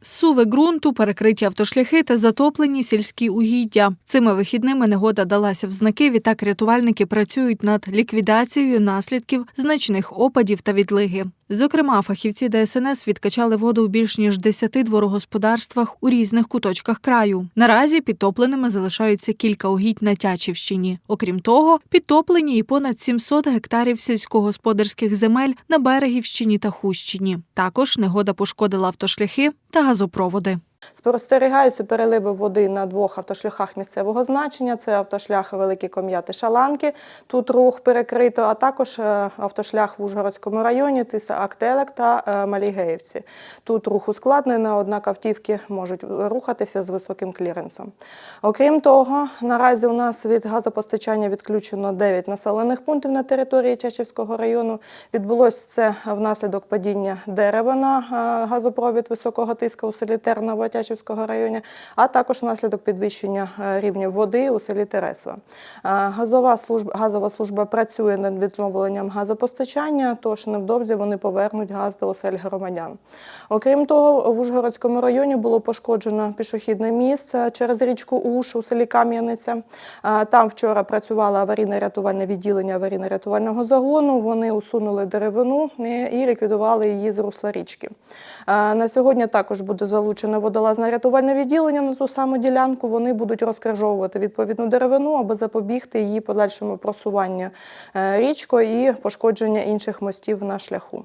Суви ґрунту, перекриті автошляхи та затоплені сільські угіддя. Цими вихідними негода далася в знаки. Відтак рятувальники працюють над ліквідацією наслідків значних опадів та відлиги. Зокрема, фахівці ДСНС відкачали воду у більш ніж 10 дворогосподарствах у різних куточках краю. Наразі підтопленими залишаються кілька угідь на Тячівщині. Окрім того, підтоплені і понад 700 гектарів сільськогосподарських земель на Берегівщині та Хущині. Також негода пошкодила автошляхи та газопроводи. Спостерігаються переливи води на двох автошляхах місцевого значення. Це автошлях Великі Ком'яти Шаланки. Тут рух перекрито, а також е, автошлях в Ужгородському районі Тиса Актелек та е, Малігеївці. Тут рух ускладнений, однак автівки можуть рухатися з високим кліренсом. Окрім того, наразі у нас від газопостачання відключено 9 населених пунктів на території Чачівського району. Відбулось це внаслідок падіння дерева на е, газопровід високого тиска у селі Терново Тячівського районі, а також внаслідок підвищення е, рівня води у селі Тересва. Е, Газова служба, газова служба працює над відновленням газопостачання, тож невдовзі вони повернуть газ до осель громадян. Окрім того, в Ужгородському районі було пошкоджено пішохідне міст е, через річку Уш у селі Кам'яниця. Е, Там вчора працювало аварійне-рятувальне відділення аварійно-рятувального загону. Вони усунули деревину і ліквідували її з русла річки. На сьогодні також буде залучено водолазне рятувальне відділення на ту саму ділянку. Вони будуть розкрижовувати відповідну деревину, аби запобігти її подальшому просуванню е, річкою і пошкодження інших мостів на шляху.